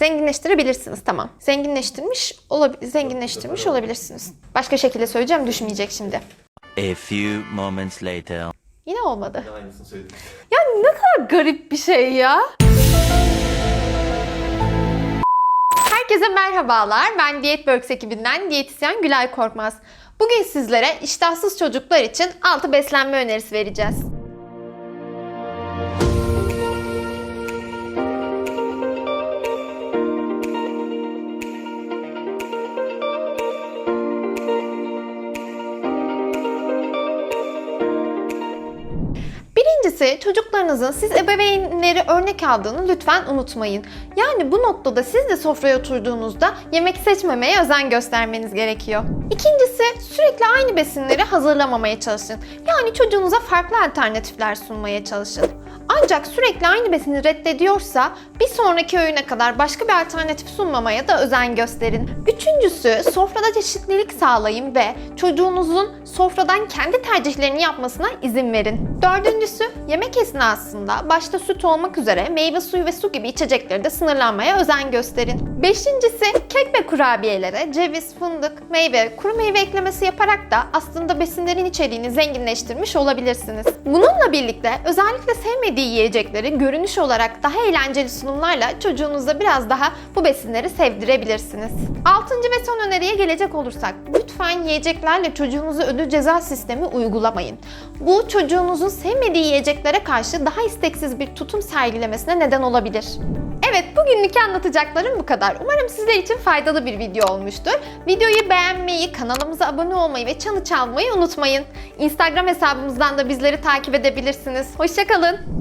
Zenginleştirebilirsiniz tamam. Zenginleştirmiş olabi- zenginleştirmiş olabilirsiniz. Başka şekilde söyleyeceğim düşmeyecek şimdi. A few moments later. Yine olmadı. Aynısını söyledim. Ya ne kadar garip bir şey ya. Herkese merhabalar. Ben Diyetworks ekibinden diyetisyen Gülay Korkmaz. Bugün sizlere iştahsız çocuklar için 6 beslenme önerisi vereceğiz. Birincisi çocuklarınızın siz ebeveynleri örnek aldığını lütfen unutmayın. Yani bu noktada siz de sofraya oturduğunuzda yemek seçmemeye özen göstermeniz gerekiyor. İkincisi sürekli aynı besinleri hazırlamamaya çalışın. Yani çocuğunuza farklı alternatifler sunmaya çalışın. Ancak sürekli aynı besini reddediyorsa bir sonraki öğüne kadar başka bir alternatif sunmamaya da özen gösterin. Üçüncüsü sofrada çeşitlilik sağlayın ve çocuğunuzun sofradan kendi tercihlerini yapmasına izin verin. Dördüncüsü yemek esnasında başta süt olmak üzere meyve suyu ve su gibi içecekleri de sınırlanmaya özen gösterin. Beşincisi kek ve kurabiyelere ceviz, fındık, meyve, kuru meyve eklemesi yaparak da aslında besinlerin içeriğini zenginleştirmiş olabilirsiniz. Bununla birlikte özellikle sevmediği yiyecekleri görünüş olarak daha eğlenceli sunumlarla çocuğunuza biraz daha bu besinleri sevdirebilirsiniz. Altıncı ve son öneriye gelecek olursak lütfen yiyeceklerle çocuğunuzu ödül ceza sistemi uygulamayın. Bu çocuğunuzun sevmediği yiyeceklere karşı daha isteksiz bir tutum sergilemesine neden olabilir. Evet bugünlük anlatacaklarım bu kadar. Umarım sizler için faydalı bir video olmuştur. Videoyu beğenmeyi, kanalımıza abone olmayı ve çanı çalmayı unutmayın. Instagram hesabımızdan da bizleri takip edebilirsiniz. Hoşçakalın.